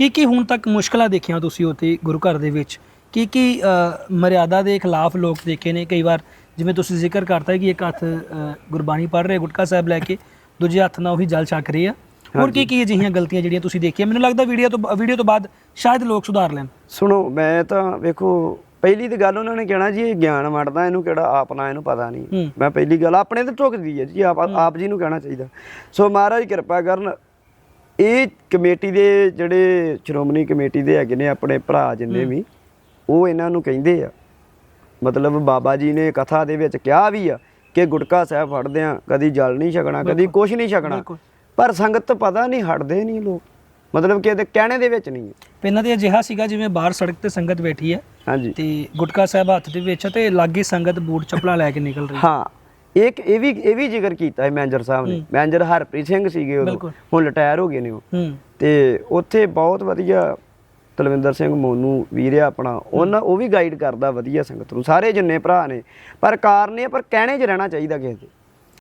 ਕੀ ਕੀ ਹੁਣ ਤੱਕ ਮੁਸ਼ਕਲਾਂ ਦੇਖੀਆਂ ਤੁਸੀਂ ਉੱਥੇ ਗੁਰੂ ਘਰ ਦੇ ਵਿੱਚ? ਕੀ ਕੀ ਮਰਿਆਦਾ ਦੇ ਖਿਲਾਫ ਲੋਕ ਦੇਖੇ ਨੇ? ਕਈ ਵਾਰ ਜਿਵੇਂ ਤੁਸੀਂ ਜ਼ਿਕਰ ਕਰਤਾ ਕਿ ਇੱਕ ਹੱਥ ਗੁਰਬਾਣੀ ਪੜ੍ਹ ਰਹੇ ਗੁਟਕਾ ਸਾਹਿਬ ਲੈ ਕੇ ਦੂਜੇ ਹੱਥ ਨਾਲ ਉਹੀ ਜਲ ਛਕ ਰਹੇ ਆ। ਹੋਰ ਕੀ ਕੀ ਅਜਿਹੀਆਂ ਗਲਤੀਆਂ ਜਿਹੜੀਆਂ ਤੁਸੀਂ ਦੇਖੀਆਂ? ਮੈਨੂੰ ਲੱਗਦਾ ਵੀਡੀਓ ਤੋਂ ਵੀਡੀਓ ਤੋਂ ਬਾਅਦ ਸ਼ਾਇਦ ਲੋਕ ਸੁਧਾਰ ਲੈਣ। ਸੁਣੋ ਮੈਂ ਤਾਂ ਵੇਖੋ ਪਹਿਲੀ ਤੇ ਗੱਲ ਉਹਨਾਂ ਨੇ ਕਹਿਣਾ ਜੀ ਇਹ ਗਿਆਨ ਵੰਡਦਾ ਇਹਨੂੰ ਕਿਹੜਾ ਆਪਣਾ ਇਹਨੂੰ ਪਤਾ ਨਹੀਂ। ਮੈਂ ਪਹਿਲੀ ਗੱਲ ਆਪਣੇ ਤੇ ਝੁਕਦੀ ਹੈ ਜੀ ਆਪ ਆਪ ਜੀ ਨੂੰ ਕਹਿਣਾ ਚਾਹੀਦਾ। ਸੋ ਮਹਾਰਾਜ ਕਿਰਪਾ ਕਰਨ ਇਹ ਕਮੇਟੀ ਦੇ ਜਿਹੜੇ ਸ਼੍ਰੋਮਣੀ ਕਮੇਟੀ ਦੇ ਹੈਗੇ ਨੇ ਆਪਣੇ ਭਰਾ ਜਿੰਨੇ ਵੀ ਉਹ ਇਹਨਾਂ ਨੂੰ ਕਹਿੰਦੇ ਆ। ਮਤਲਬ ਬਾਬਾ ਜੀ ਨੇ ਕਥਾ ਦੇ ਵਿੱਚ ਕਿਹਾ ਵੀ ਆ ਕਿ ਗੁਟਕਾ ਸਾਹਿਬ ਫੜਦੇ ਆ ਕਦੀ ਜਲ ਨਹੀਂ ਛਕਣਾ ਕਦੀ ਕੁਝ ਨਹੀਂ ਛਕਣਾ। ਪਰ ਸੰਗਤ ਤੋਂ ਪਤਾ ਨਹੀਂ ਹਟਦੇ ਨਹੀਂ ਲੋਕ। ਮਤਲਬ ਕਿ ਇਹਦੇ ਕਹਿਣੇ ਦੇ ਵਿੱਚ ਨਹੀਂ ਹੈ ਪਹਿਲਾਂ ਤੇ ਅਜਿਹਾ ਸੀਗਾ ਜਿਵੇਂ ਬਾਹਰ ਸੜਕ ਤੇ ਸੰਗਤ ਬੈਠੀ ਹੈ ਹਾਂਜੀ। ਤੇ ਗੁਟਕਾ ਸਾਹਿਬ ਹੱਥ ਦੇ ਵਿੱਚ ਤੇ ਲਾਗੇ ਸੰਗਤ ਬੂਟ ਚੱਪਲਾਂ ਲੈ ਕੇ ਨਿਕਲ ਰਹੀ ਹੈ। ਹਾਂ ਇੱਕ ਇਹ ਵੀ ਇਹ ਵੀ ਜ਼ਿਕਰ ਕੀਤਾ ਹੈ ਮੈਨੇਜਰ ਸਾਹਿਬ ਨੇ। ਮੈਨੇਜਰ ਹਰਪ੍ਰੀਤ ਸਿੰਘ ਸੀਗੇ ਉਦੋਂ। ਹੁਣ ਰਿਟਾਇਰ ਹੋ ਗਏ ਨੇ ਉਹ। ਤੇ ਉੱਥੇ ਬਹੁਤ ਵਧੀਆ ਤਲਵਿੰਦਰ ਸਿੰਘ ਮੋਨੂ ਵੀਰ ਆ ਆਪਣਾ। ਉਹਨਾਂ ਉਹ ਵੀ ਗਾਈਡ ਕਰਦਾ ਵਧੀਆ ਸੰਗਤ ਨੂੰ। ਸਾਰੇ ਜਿੰਨੇ ਭਰਾ ਨੇ। ਪਰ ਕਾਰਨ ਇਹ ਪਰ ਕਹਿਣੇ 'ਚ ਰਹਿਣਾ ਚਾਹੀਦਾ ਕਿਸੇ ਦੇ